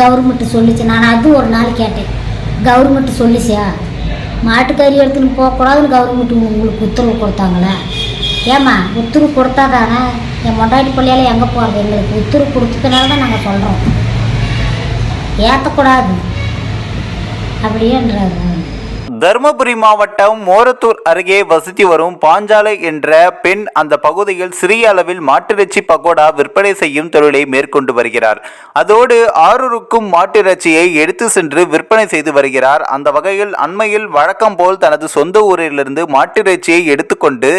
Government சொல்லிச்சு. நான் அது ஒரு நாள் கேட்டேன். கவர்மெண்ட்டு சொல்லிச்சியா மாட்டுக்கறி எடுத்துன்னு போகக்கூடாதுன்னு கவர்மெண்ட்டு உங்களுக்கு உத்தரவு கொடுத்தாங்களே. ஏம்மா உத்தரவு கொடுத்தா தானே என் மொண்டாட்டி பிள்ளையால எங்கே போகிறது எங்களுக்கு உத்தரவு கொடுத்ததுனால தான் நாங்கள் சொல்கிறோம் ஏற்றக்கூடாது அப்படியேன்றாரு. தருமபுரி மாவட்டம் மோரத்தூர் அருகே வசித்து வரும் பாஞ்சாலை என்ற பெண் அந்த பகுதியில் சிறிய அளவில் மாட்டிறைச்சி பகோடா விற்பனை செய்யும் தொழிலை மேற்கொண்டு வருகிறார். அதோடு ஆரூருக்கும் மாட்டிறைச்சியை எடுத்து சென்று விற்பனை செய்து வருகிறார். அந்த வகையில் அண்மையில் வழக்கம் போல் தனது சொந்த ஊரிலிருந்து மாட்டிறைச்சியை எடுத்துக்கொண்டு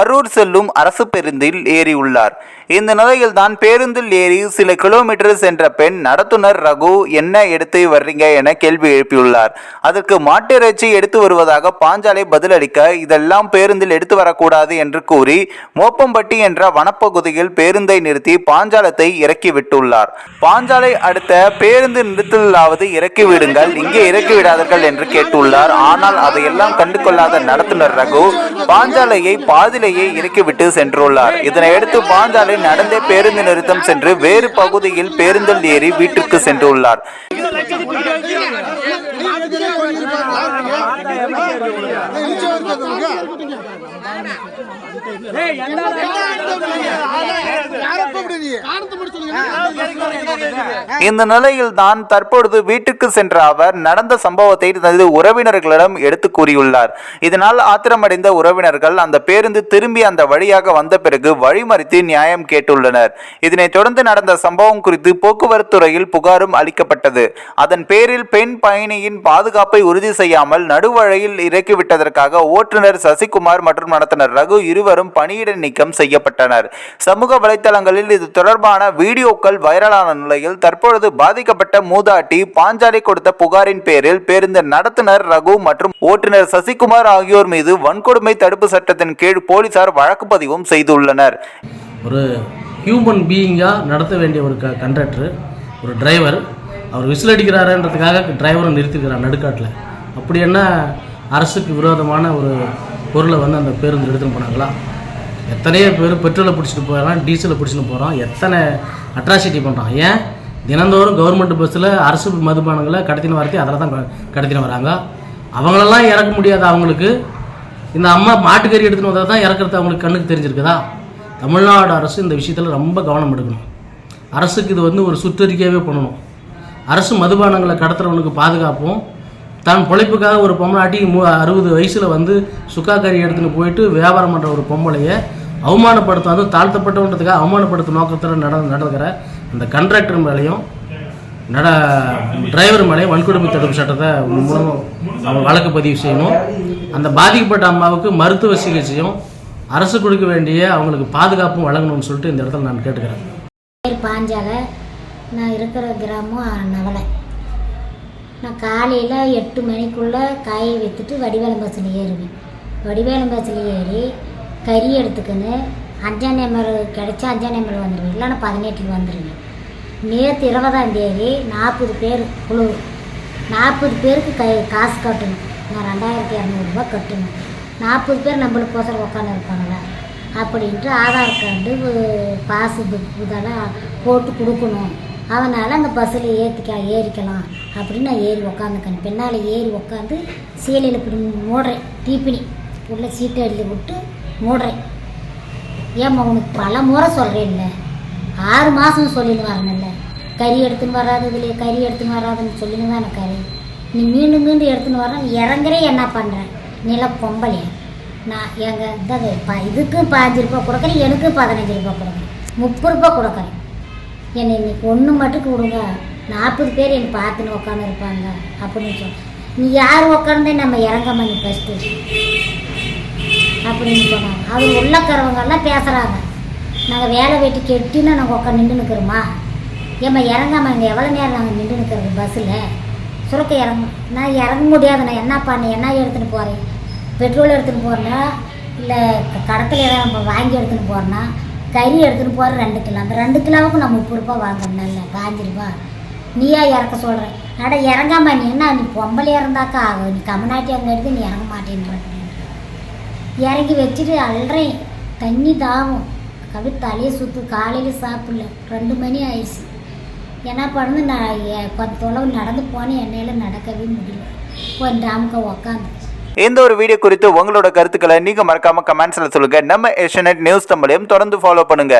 அரூர் செல்லும் அரசு பேருந்தில் ஏறியுள்ளார். இந்த நிலையில் தான் பேருந்தில் ஏறி சில கிலோமீட்டர் சென்ற பெண் நடத்துனர் ரகு என்ன எடுத்து வர்றீங்க? என கேள்வி எழுப்பியுள்ளார். அதற்கு மாட்டிறைச்சி எடுத்து வருவதாக பாஞ்சாலை பதிலளிக்க இதெல்லாம் பேருந்தில் எடுத்து வரக்கூடாது என்று கூறி மோப்பம்பட்டி என்ற வனப்பகுதியில் பேருந்தை நிறுத்தி பாஞ்சாலத்தை இறக்கிவிட்டுள்ளார் பாஞ்சாலை அடுத்த பேருந்து நிறுத்தலாவது இறக்கி விடுங்கள் இங்கே இறக்கி விடாதீர்கள் என்று கேட்டுள்ளார். ஆனால் அதையெல்லாம் கண்டு கொள்ளாத நடத்துனர் ரகு பாஞ்சாலையை பாதிலேயே இறக்கிவிட்டு சென்றுள்ளார். இதனையடுத்து பாஞ்சாலை நடந்தே பேருந்து நிறுத்தம் சென்று வேறு பகுதியில் பேருந்தில் ஏறி வீட்டிற்கு சென்றுள்ளார். இந்த நிலையில் தான் தற்பொழுது வீட்டுக்கு சென்ற அவர் நடந்த சம்பவத்தை தனது உறவினர்களிடம் எடுத்து கூறியுள்ளார் இதனால் ஆத்திரமடைந்த உறவினர்கள் அந்த பேருந்து திரும்பி அந்த வழியாக வந்த பிறகு வழிமறித்து நியாயம் கேட்டுள்ளனர் இதனைத் தொடர்ந்து நடந்த சம்பவம் குறித்து போக்குவரத்து துறையில் புகாரும் அளிக்கப்பட்டது அதன் பேரில் பெண் பயணியின் பாதுகாப்பை உறுதி செய்யாமல் நடுவழியில் இறக்கிவிட்டதற்காக ஓட்டுநர் சசிகுமார் மற்றும் நடத்துனர் ரகு இருவரும் பணியிட நீக்கம் செய்யப்பட்டனர். சமூக வலைத்தளங்களில் இது தொடர்பான வீடியோக்கள் வைரலான நிலையில் தற்பொழுது பாதிக்கப்பட்ட மூதாட்டி பாஞ்சாலி கொடுத்த புகாரின் பேரில் பேருந்து நடத்துனர் ரகு மற்றும் ஓட்டுநர் சசிகுமார் ஆகியோர் மீது வன்கொடுமை தடுப்பு சட்டத்தின் கீழ் போலீசார் வழக்கு பதிவும் செய்துள்ளனர். ஒரு ஹியூமன் பீயிங்காக நடத்த வேண்டிய ஒரு க கண்டக்டர் ஒரு டிரைவர் அவர் விசில் அடிக்கிறாருன்றதுக்காக டிரைவரை நிறுத்திக்கிறார் நடுக்காட்டில். அப்படி என்ன அரசுக்கு விரோதமான ஒரு பொருளை வந்து அந்த பேருந்து எடுத்துன்னு போனாங்களா? எத்தனையோ பேர் பெட்ரோலை பிடிச்சிட்டு போகிறான் டீசலை பிடிச்சிட்டு போகிறான் எத்தனை அட்ராசிட்டி பண்ணுறான் ஏன்? தினந்தோறும் கவர்மெண்ட் பஸ்ஸில் அரசு மதுபானங்களை கடத்தின வார்த்தை அதில் தான் க- கடத்தின வராங்க. அவங்களெல்லாம் இறக்க முடியாது அவங்களுக்கு. இந்த அம்மா மாட்டுக்கறி எடுத்துன்னு வந்தால் தான் இறக்குறது அவங்களுக்கு கண்ணுக்கு தெரிஞ்சிருக்குதா? தமிழ்நாடு அரசு இந்த விஷயத்தில் ரொம்ப கவனம் எடுக்கணும். அரசுக்கு இது வந்து ஒரு சுற்றறிக்கையாகவே பண்ணணும். அரசு மதுபானங்களை கடத்துறவனுக்கு பாதுகாப்பும். தான் பிழைப்புக்காக ஒரு பொம்பளாட்டி மூ அறுபது வயசில் வந்து சுக்கா கறி எடுத்துன்னு போயிட்டு வியாபாரம் பண்ணுற ஒரு பொம்பளையை அவமானப்படுத்தும். அதுவும் தாழ்த்தப்பட்டவன்றதுக்காக அவமானப்படுத்தும் நோக்கத்தில் நட நடக்கிற அந்த கண்ட்ராக்டர் மேலேயும் நட டிரைவர் மேலேயும் வன்கொடுமை தடுப்பு சட்டத்தை மூலம் அவங்க வழக்கு பதிவு செய்யணும். அந்த பாதிக்கப்பட்ட அம்மாவுக்கு மருத்துவ சிகிச்சையும் அரசு கொடுக்க வேண்டிய அவங்களுக்கு பாதுகாப்பும் வழங்கணும்னு சொல்லிட்டு இந்த இடத்துல நான் கேட்டுக்கிறேன். பாஞ்சால நான் இருக்கிற கிராமம் நவலை. நான் காலையில் எட்டு மணிக்குள்ளே காயை விற்றுட்டு வடிவேலம் பஸ்ஸில் ஏறுவேன். வடிவேலம் பஸ்ஸில் ஏறி கறி எடுத்துக்கின்னு அஞ்சாம் நம்பர் கிடச்சா அஞ்சாம் நம்பர் வந்துடுவேன் இல்லைன்னா பதினெட்டில் வந்துடுவேன் நேற்று இருபதாம் தேதி நாற்பது பேர் குழு நாற்பது பேருக்கு கை காசு கட்டணும். நான் ரெண்டாயிரத்தி இரநூறுபா கட்டணும். நாற்பது பேர் நம்மளுக்கு கோசரம் உட்காந்து இருப்பாங்களா? அப்படின்ட்டு ஆதார் கார்டு பாஸ் புக் இதெல்லாம் போட்டு கொடுக்கணும். அதனால் அந்த பஸ்ஸில் ஏற்றிக்க ஏறிக்கலாம் அப்படின்னு நான் ஏறி உக்காந்துக்கேன் பின்னால் ஏறி உக்காந்து சீலையில் இப்படி மூடுறேன். டீப்பினி உள்ள சீட்டை எழுதி விட்டு மூடுறேன். ஏம்மா உனக்கு பல முறை சொல்கிறேன்ல ஆறு மாதம் சொல்லின்னு வரணும்ல. கறி எடுத்துன்னு வராது இதுலையே கறி எடுத்துன்னு வராதுன்னு சொல்லின்னு தான் கறி. நீ மீண்டும் மீண்டும் எடுத்துன்னு வர இறங்குறே என்ன பண்ணுறேன் நில பொம்பளையா நான் எங்கள் இந்த ப இதுக்கும் பதினஞ்சு ரூபா கொடுக்குறேன் எனக்கும் பதினஞ்சு ரூபா கொடுக்குறேன். முப்பது ரூபா கொடுக்குறேன். என்னை இன்னைக்கு ஒன்று மட்டும் கொடுங்க நாற்பது பேர் என்னை பார்த்துன்னு உட்காந்து இருப்பாங்க அப்படின்னு சொன்னேன் நீ யார் உட்காந்தே நம்ம இறங்கம்மா நீ ஃபஸ்ட்டு அப்படின்னு சொன்னாங்க. அவர் உள்ளக்கிறவங்கெல்லாம் பேசுகிறாங்க நாங்கள் வேலை வெட்டி கெட்டின்னு நாங்கள் உட்காந்து நின்று நிற்கிறோமா ஏம்மா இறங்காம இங்கே எவ்வளோ நேரம் நாங்கள் நின்று நிற்கிறது பஸ்ஸில் சுரக்க இறங்க. நான் இறங்க முடியாது நான் என்ன பண்ணேன் என்ன எடுத்துகிட்டு போகிறேன் பெட்ரோல் எடுத்துகிட்டு போகிறேன்னா இல்லை கடத்தில் ஏதாவது நம்ம வாங்கி எடுத்துகிட்டு போகிறேன்னா கறி எடுத்துகிட்டு போகிற ரெண்டு கிலோ. அந்த ரெண்டு கிலோவுக்கு நான் முப்பது ரூபா வாங்கணும். இல்லை பாஞ்சு ரூபா. நீயா இறக்க சொல்கிறேன் அட இறங்காம நீ என்ன நீ பொம்பளை இறந்தாக்கா ஆகும் நீ கமநாட்டி அங்கே எடுத்து நீ இறங்க மாட்டேன்ற. இறங்கி வச்சுட்டு அல்றேன். தண்ணி தாவும். கவி தலையை சுற்று காலையில் சாப்பிடல. ரெண்டு மணி ஆயிடுச்சு. என்ன பண்ணுது? நான் எ- கொஞ்ச தொலைவு நடந்து போனேன். என்னையில் நடக்கவே முடியல. கொஞ்சம் டாமுக்க உக்காந்து. இந்த ஒரு வீடியோ குறித்து உங்களோட கருத்துக்களை நீங்க மறக்காம கமெண்ட்ஸ்ல சொல்லுங்க. நம்ம ஏஷியநெட் நியூஸ் தமிழையும் தொடர்ந்து ஃபாலோ பண்ணுங்க.